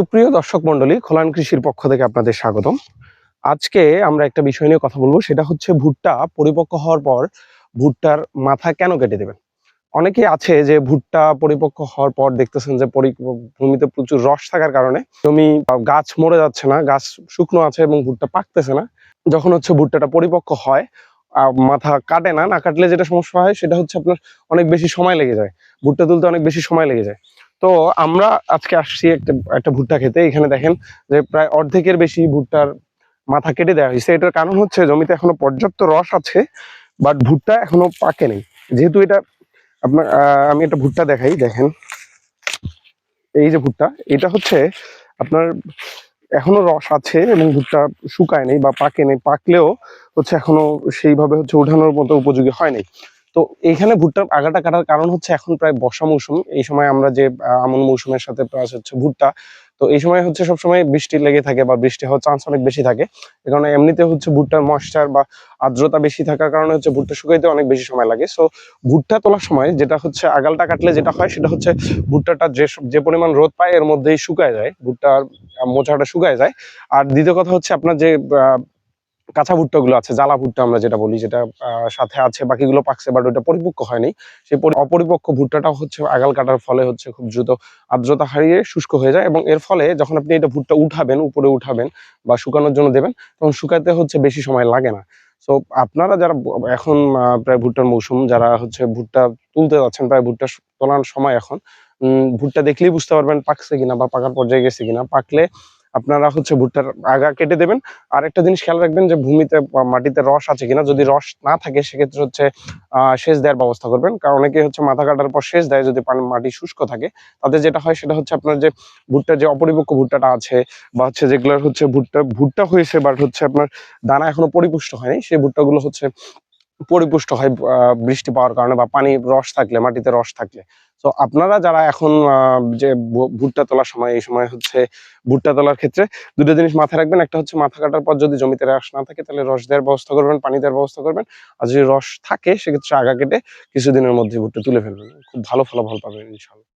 সুপ্রিয় দর্শক মন্ডলী খোলান কৃষির পক্ষ থেকে আপনাদের স্বাগতম। আজকে আমরা একটা বিষয় নিয়ে কথা বলব, সেটা হচ্ছে ভুট্টা পরিপক্ক হওয়ার পর ভুট্টার মাথা কেন কেটে দেবেন? অনেকে আছে যে ভুট্টা পরিপক্ক হওয়ার পর দেখতেছেন যে ভূমিতে প্রচুর রস থাকার কারণে জমি গাছ মরে যাচ্ছে না, গাছ শুকনো আছে এবং ভুট্টা পাকতেছে না। যখন হচ্ছে ভুট্টাটা পরিপক্ক হয় মাথা কাটে না না কাটলে যেটা সমস্যা হয়, সেটা হচ্ছে আপনার অনেক বেশি সময় লেগে যায়। ভুট্টা তুলতে অনেক বেশি সময় লেগে যায়। তো আমরা আজকে আসছি একটা একটা ভুট্টা খেতে। এখানে দেখেন যে প্রায় অর্ধেকের বেশি ভুট্টার মাথা কেটে দেওয়া হয়েছে। এটার কারণ হচ্ছে জমিতে এখনও পর্যাপ্ত রস আছে বাট ভুট্টা এখনও পাকে নেই। যেহেতু এটা আপনার আমি একটা ভুট্টা দেখাই, দেখেন। এই যে ভুট্টা, এটা হচ্ছে আপনার এখনও রস আছে এবং ভুট্টা শুকায় নেই বা পাকে নেই। পাকলেও হচ্ছে এখনও সেইভাবে হচ্ছে উঠানোর মতো উপযোগী হয় নাই। তো এইখানে ভুট্টার আগাটা কাটার কারণ হচ্ছে এখন প্রায় বর্ষা মৌসুম। এই সময় আমরা যে আমন মৌসুমের সাথে প্লাস হচ্ছে ভুট্টা, তো এই সময় হচ্ছে সবসময় বৃষ্টি লেগে থাকে বা বৃষ্টি হওয়ার চান্স অনেক বেশি থাকে। কারণে এমনিতে হচ্ছে ভুট্টার ময়েশ্চার বা আর্দ্রতা বেশি থাকার কারণে হচ্ছে ভুট্টা শুকাইতে অনেক বেশি সময় লাগে। সো ভুট্টা তোলার সময় যেটা হচ্ছে আগালটা কাটলে যেটা হয় সেটা হচ্ছে ভুট্টাটা যে যে পরিমাণ রোদ পায় এর মধ্যেই শুকায় যায়, ভুট্টার মোচাটা শুকায় যায়। আর দ্বিতীয় কথা হচ্ছে আপনার যে কাঁচা ভুট্টাগুলো আছে, জ্বালা ভুট্টা আমরা যেটা বলি, যেটা সাথে আছে, বাকিগুলো পাকছে বাট ওটা পরিপক্ক হয়নি। সেই পরি- অপরিপক্ক ভুট্টাটা হচ্ছে আগাল কাটার ফলে হচ্ছে খুব দ্রুত আর্দ্রতা হারিয়ে শুষ্ক হয়ে যায় এবং এর ফলে যখন আপনি এটা ভুট্টা উঠাবেন, উপরে উঠাবেন বা শুকানোর জন্য দেবেন, তখন শুকাতে হচ্ছে বেশি সময় লাগে না। সো আপনারা যারা এখন প্রায় ভুট্টার মৌসুম, যারা হচ্ছে ভুট্টা তুলতে যাচ্ছেন, প্রায় ভুট্টা তোলার সময় এখন ভুট্টা দেখলেই বুঝতে পারবেন পাকছে কিনা বা পাকার পর্যায়ে গেছে কিনা। পাকলে আপনারা হচ্ছে ভুট্টার আগা কেটে দেবেন। আর একটা জিনিস খেয়াল রাখবেন যে ভূমিতে মাটিতে রস আছে কিনা, যদি রস না থাকে, সেক্ষেত্রে হচ্ছে সেচ দেওয়ার ব্যবস্থা করবেন। কারণ অনেকে হচ্ছে মাথা কাটার পর সেচ দেয় যদি মাটি শুষ্ক থাকে। তাতে যেটা হয়, সেটা হচ্ছে আপনার যে ভুট্টার যে অপরিপক্ক ভুট্টাটা আছে বা হচ্ছে যেগুলোর হচ্ছে ভুট্টা ভুট্টা হয়েছে বাট হচ্ছে আপনার দানা এখনও পরিপুষ্ট হয়নি, সেই ভুট্টাগুলো হচ্ছে পরিপুষ্ট হয় বৃষ্টি পাওয়ার কারণে বা পানি রস থাকলে, মাটিতে রস থাকলে। তো আপনারা যারা এখন যে ভুট্টা তোলার সময়, এই সময় হচ্ছে ভুট্টা তোলার ক্ষেত্রে দুটো জিনিস মাথায় রাখবেন। একটা হচ্ছে মাথা কাটার পর যদি জমিতে রস না থাকে, তাহলে রস দেওয়ার ব্যবস্থা করবেন, পানি দেওয়ার ব্যবস্থা করবেন। আর যদি রস থাকে, সেক্ষেত্রে আগা কেটে কিছুদিনের মধ্যে ভুট্টা তুলে ফেলবেন। খুব ভালো ফলাফল পাবেন ইনশাল্লাহ